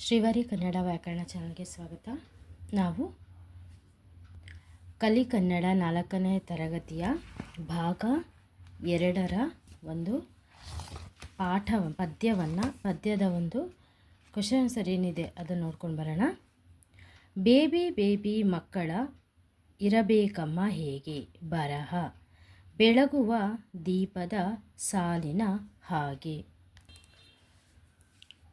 ಶ್ರೀವಾರಿ ಕನ್ನಡ ವ್ಯಾಕರಣ ಚಾನಲ್ಗೆ ಸ್ವಾಗತ. ನಾವು ಕಲಿ ಕನ್ನಡ ನಾಲ್ಕನೇ ತರಗತಿಯ ಭಾಗ ಎರಡರ ಒಂದು ಪಾಠ, ಪದ್ಯವನ್ನು, ಪದ್ಯದ ಒಂದು ಕ್ವಶನ್ ಆನ್ಸರ್ ಏನಿದೆ ಅದನ್ನು ನೋಡ್ಕೊಂಡು ಬರೋಣ. ಬೇಬಿ ಬೇಬಿ ಮಕ್ಕಳ ಇರಬೇಕಮ್ಮ ಹೇಗೆ? ಬರಹ. ಬೆಳಗುವ ದೀಪದ ಸಾಲಿನ ಹಾಗೆ.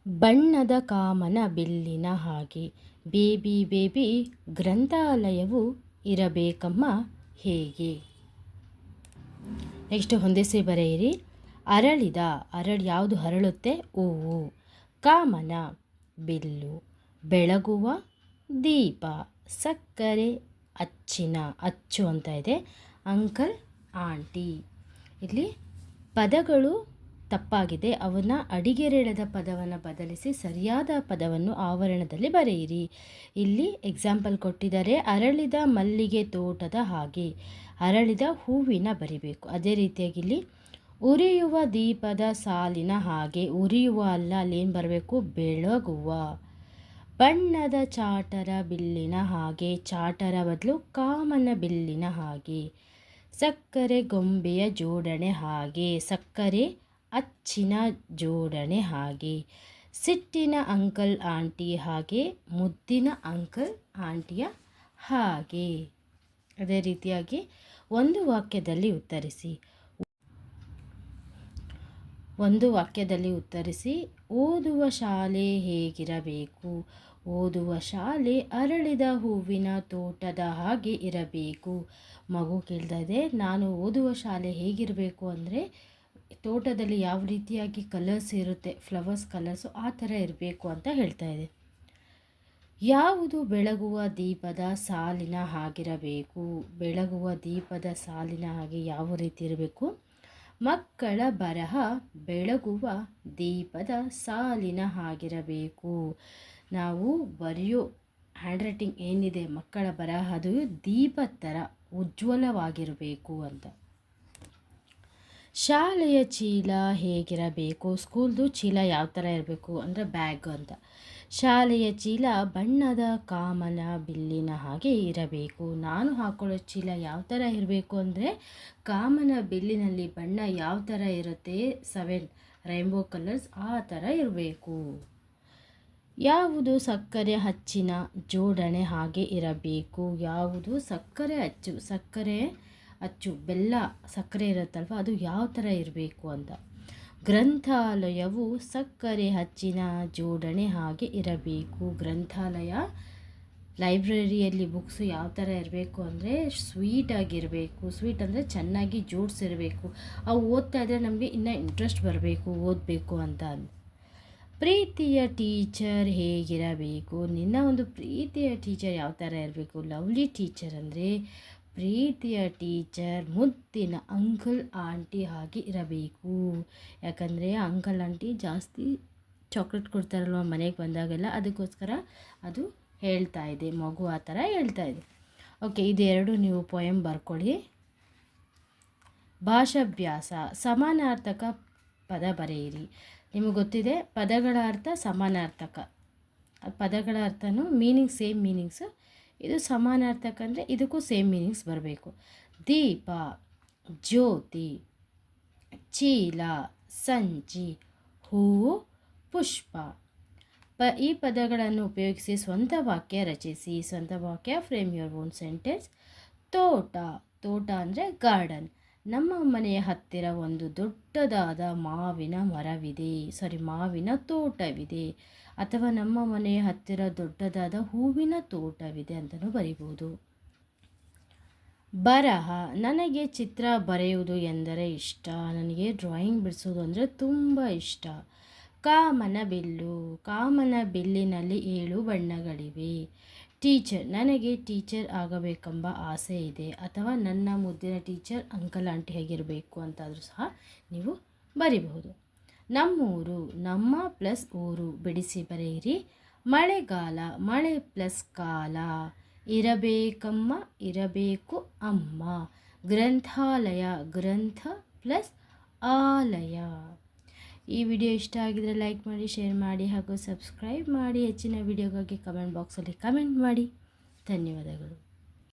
ಬಣ್ಣದ ಕಾಮನ ಬಿಲ್ಲಿನ ಹಾಗೆ. ಬೇಬಿ ಬೇಬಿ, ಗ್ರಂಥಾಲಯವು ಇರಬೇಕಮ್ಮ, ಹೇಗೆ? ನೆಕ್ಸ್ಟ್ ಹೊಂದಿಸಿ ಬರೆಯಿರಿ. ಅರಳಿದ, ಅರಳಿ ಯಾವುದು ಹರಳುತ್ತೆ? ಹೂವು ಕಾಮನ ಬಿಲ್ಲು, ಬೆಳಗುವ ದೀಪ, ಸಕ್ಕರೆ ಅಚ್ಚಿನ, ಅಚ್ಚು ಅಂತ ಇದೆ. Uncle, aunty. ಇಲ್ಲಿ ಪದಗಳು ತಪ್ಪಾಗಿದೆ. ಅವನ ಅಡಿಗೆರೆಳದ ಪದವನ್ನು ಬದಲಿಸಿ ಸರಿಯಾದ ಪದವನ್ನು ಆವರಣದಲ್ಲಿ ಬರೆಯಿರಿ. ಇಲ್ಲಿ ಎಕ್ಸಾಂಪಲ್ ಕೊಟ್ಟಿದ್ದಾರೆ. ಅರಳಿದ ಮಲ್ಲಿಗೆ ತೋಟದ ಹಾಗೆ. ಅರಳಿದ ಹೂವಿನ ಬರಿಬೇಕು. ಅದೇ ರೀತಿಯಾಗಿ ಇಲ್ಲಿ ಉರಿಯುವ ದೀಪದ ಸಾಲಿನ ಹಾಗೆ. ಉರಿಯುವ ಅಲ್ಲ ಅಲ್ಲೇನು ಬರಬೇಕು? ಬೆಳಗುವ. ಬಣ್ಣದ ಚಾಟರ ಬಿಲ್ಲಿನ ಹಾಗೆ. ಚಾಟರ ಬದಲು ಕಾಮನ ಬಿಲ್ಲಿನ ಹಾಗೆ. ಸಕ್ಕರೆ ಗೊಂಬೆಯ ಜೋಡಣೆ ಹಾಗೆ. ಸಕ್ಕರೆ ಅಚ್ಚಿನ ಜೋಡಣೆ ಹಾಗೆ, ಸಿಟ್ಟಿನ ಅಂಕಲ್ ಆಂಟಿ ಹಾಗೆ, ಮುದ್ದಿನ ಅಂಕಲ್ ಆಂಟಿಯ ಹಾಗೆ. ಅದೇ ರೀತಿಯಾಗಿ ಒಂದು ವಾಕ್ಯದಲ್ಲಿ ಉತ್ತರಿಸಿ. ಒಂದು ವಾಕ್ಯದಲ್ಲಿ ಉತ್ತರಿಸಿ, ಓದುವ ಶಾಲೆ ಹೇಗಿರಬೇಕು? ಓದುವ ಶಾಲೆ ಅರಳಿದ ಹೂವಿನ ತೋಟದ ಹಾಗೆ ಇರಬೇಕು. ಮಗು ಕೇಳ್ತಾ ಇದೆ, ನಾನು ಓದುವ ಶಾಲೆ ಹೇಗಿರಬೇಕು ಅಂದರೆ ತೋಟದಲ್ಲಿ ಯಾವ ರೀತಿಯಾಗಿ ಕಲರ್ಸ್ ಇರುತ್ತೆ ಫ್ಲವರ್ಸ್ ಕಲರ್ಸು ಆ ಥರ ಇರಬೇಕು ಅಂತ ಹೇಳ್ತಾ ಇದೆ. ಯಾವುದು ಬೆಳಗುವ ದೀಪದ ಸಾಲಿನ ಹಾಗಿರಬೇಕು? ಬೆಳಗುವ ದೀಪದ ಸಾಲಿನ ಹಾಗೆ ಯಾವ ರೀತಿ ಇರಬೇಕು? ಮಕ್ಕಳ ಬರಹ ಬೆಳಗುವ ದೀಪದ ಸಾಲಿನ ಹಾಗಿರಬೇಕು. ನಾವು ಬರೆಯೋ ಹ್ಯಾಂಡ್ ರೈಟಿಂಗ್ ಏನಿದೆ, ಮಕ್ಕಳ ಬರಹ ಅದು ದೀಪ ಥರ ಉಜ್ವಲವಾಗಿರಬೇಕು ಅಂತ. ಶಾಲೆಯ ಚೀಲ ಹೇಗಿರಬೇಕು? ಸ್ಕೂಲ್ದು ಚೀಲ ಯಾವ ಥರ ಇರಬೇಕು ಅಂದರೆ ಬ್ಯಾಗ್ ಅಂತ. ಶಾಲೆಯ ಚೀಲ ಬಣ್ಣದ ಕಾಮನ ಬಿಲ್ಲಿನ ಹಾಗೆ ಇರಬೇಕು. ನಾನು ಹಾಕೊಳ್ಳೋ ಚೀಲ ಯಾವ ಥರ ಇರಬೇಕು ಅಂದರೆ ಕಾಮನ ಬಿಲ್ಲಿನಲ್ಲಿ ಬಣ್ಣ ಯಾವ ಥರ ಇರುತ್ತೆ? ಸೆವೆನ್ ರೈನ್ಬೋ ಕಲರ್ಸ್ ಆ ಥರ ಇರಬೇಕು. ಯಾವುದು ಸಕ್ಕರೆ ಹಚ್ಚಿನ ಜೋಡಣೆ ಹಾಗೆ ಇರಬೇಕು? ಯಾವುದು ಸಕ್ಕರೆ ಹಚ್ಚು, ಸಕ್ಕರೆ ಅಚ್ಚು, ಬೆಲ್ಲ, ಸಕ್ಕರೆ ಇರುತ್ತಲ್ವ? ಅದು ಯಾವ ಥರ ಇರಬೇಕು ಅಂತ. ಗ್ರಂಥಾಲಯವು ಸಕ್ಕರೆ ಹಚ್ಚಿನ ಜೋಡಣೆ ಹಾಗೆ ಇರಬೇಕು. ಗ್ರಂಥಾಲಯ ಲೈಬ್ರರಿಯಲ್ಲಿ ಬುಕ್ಸು ಯಾವ ಥರ ಇರಬೇಕು ಅಂದರೆ ಸ್ವೀಟಾಗಿರಬೇಕು ಸ್ವೀಟ್ ಅಂದರೆ ಚೆನ್ನಾಗಿ ಜೋಡಿಸಿರಬೇಕು. ಅವು ಓದ್ತಾ ಇದ್ದರೆ ನಮಗೆ ಇನ್ನೂ ಇಂಟ್ರೆಸ್ಟ್ ಬರಬೇಕು, ಓದಬೇಕು ಅಂತ ಪ್ರೀತಿಯ ಟೀಚರ್ ಹೇಗಿರಬೇಕು? ನಿನ್ನ ಒಂದು ಪ್ರೀತಿಯ ಟೀಚರ್ ಯಾವ ಥರ ಇರಬೇಕು? ಲವ್ಲಿ ಟೀಚರ್ ಅಂದರೆ ಪ್ರೀತಿಯ ಟೀಚರ್, ಮುದ್ದಿನ ಅಂಕಲ್, ಆಂಟಿ ಆಗಿ ಇರಬೇಕು. ಯಾಕಂದರೆ ಅಂಕಲ್, ಆಂಟಿ ಜಾಸ್ತಿ ಚಾಕ್ಲೇಟ್ ಕೊಡ್ತಾರಲ್ವ ಮನೆಗೆ ಬಂದಾಗೆಲ್ಲ, ಅದಕ್ಕೋಸ್ಕರ ಅದು ಹೇಳ್ತಾ ಇದೆ, ಮಗು ಆ ಥರ ಹೇಳ್ತಾ ಇದೆ. ಓಕೆ ಇದೆರಡು ನೀವು ಪೊಯಮ್ ಬರ್ಕೊಳ್ಳಿ. ಭಾಷಾಭ್ಯಾಸ, ಸಮಾನಾರ್ಥಕ ಪದ ಬರೆಯಿರಿ. ನಿಮಗೆ ಗೊತ್ತಿದೆ, ಪದಗಳ ಅರ್ಥ ಸಮಾನಾರ್ಥಕ. ಪದಗಳ ಅರ್ಥನೂ ಮೀನಿಂಗ್ ಸೇಮ್ ಮೀನಿಂಗ್ಸು ಇದು ಸಮಾನಾರ್ಥಕ ಅಂದರೆ ಇದಕ್ಕೂ ಸೇಮ್ ಮೀನಿಂಗ್ಸ್ ಬರಬೇಕು. ದೀಪ, ಜ್ಯೋತಿ, ಚೀಲ, ಸಂಚಿ, ಹೂವು, ಪುಷ್ಪ. ಪ, ಈ ಪದಗಳನ್ನು ಉಪಯೋಗಿಸಿ ಸ್ವಂತ ವಾಕ್ಯ ರಚಿಸಿ, ಸ್ವಂತ ವಾಕ್ಯ ಫ್ರೇಮ್ ಯುವರ್ ಓನ್ ಸೆಂಟೆನ್ಸ್ ತೋಟ ತೋಟ ಅಂದರೆ ಗಾರ್ಡನ್ ನಮ್ಮ ಮನೆಯ ಹತ್ತಿರ ಒಂದು ದೊಡ್ಡದಾದ ಮಾವಿನ ಮರವಿದೆ. ಸಾರಿ ಮಾವಿನ ತೋಟವಿದೆ. ಅಥವಾ ನಮ್ಮ ಮನೆಯ ಹತ್ತಿರ ದೊಡ್ಡದಾದ ಹೂವಿನ ತೋಟವಿದೆ ಅಂತಲೂ ಬರಿಬೋದು ಬರಹ, ನನಗೆ ಚಿತ್ರ ಬರೆಯುವುದು ಎಂದರೆ ಇಷ್ಟ, ನನಗೆ ಡ್ರಾಯಿಂಗ್ ಬಿಡಿಸೋದು ಅಂದರೆ ತುಂಬ ಇಷ್ಟ. ಕಾಮನ ಬಿಲ್ಲು, ಕಾಮನ ಬಿಲ್ಲಿನಲ್ಲಿ ಏಳು ಬಣ್ಣಗಳಿವೆ. ಟೀಚರ್, ನನಗೆ ಟೀಚರ್ ಆಗಬೇಕೆಂಬ ಆಸೆ ಇದೆ, ಅಥವಾ ನನ್ನ ಮುದ್ದಿನ ಟೀಚರ್ ಅಂಕಲ್ ಆಂಟಿ ಹೇಗಿರಬೇಕು ಅಂತಾದರೂ ಸಹ ನೀವು ಬರಿಬಹುದು. ನಮ್ಮೂರು, ನಮ್ಮ ಪ್ಲಸ್ ಊರು ಬಿಡಿಸಿ ಬರೆಯಿರಿ. ಮಳೆಗಾಲ, ಮಳೆ ಪ್ಲಸ್ ಕಾಲ. ಇರಬೇಕಮ್ಮ, ಇರಬೇಕು ಅಮ್ಮ. ಗ್ರಂಥಾಲಯ, ಗ್ರಂಥ ಪ್ಲಸ್ ಆಲಯ. ಈ ವಿಡಿಯೋ ಇಷ್ಟ ಆಗಿದರೆ ಲೈಕ್ ಮಾಡಿ, ಶೇರ್ ಮಾಡಿ ಹಾಗೂ ಸಬ್ಸ್ಕ್ರೈಬ್ ಮಾಡಿ. ಹೆಚ್ಚಿನ ವಿಡಿಯೋಗಾಗಿ ಕಮೆಂಟ್ ಬಾಕ್ಸಲ್ಲಿ ಕಮೆಂಟ್ ಮಾಡಿ. ಧನ್ಯವಾದಗಳು.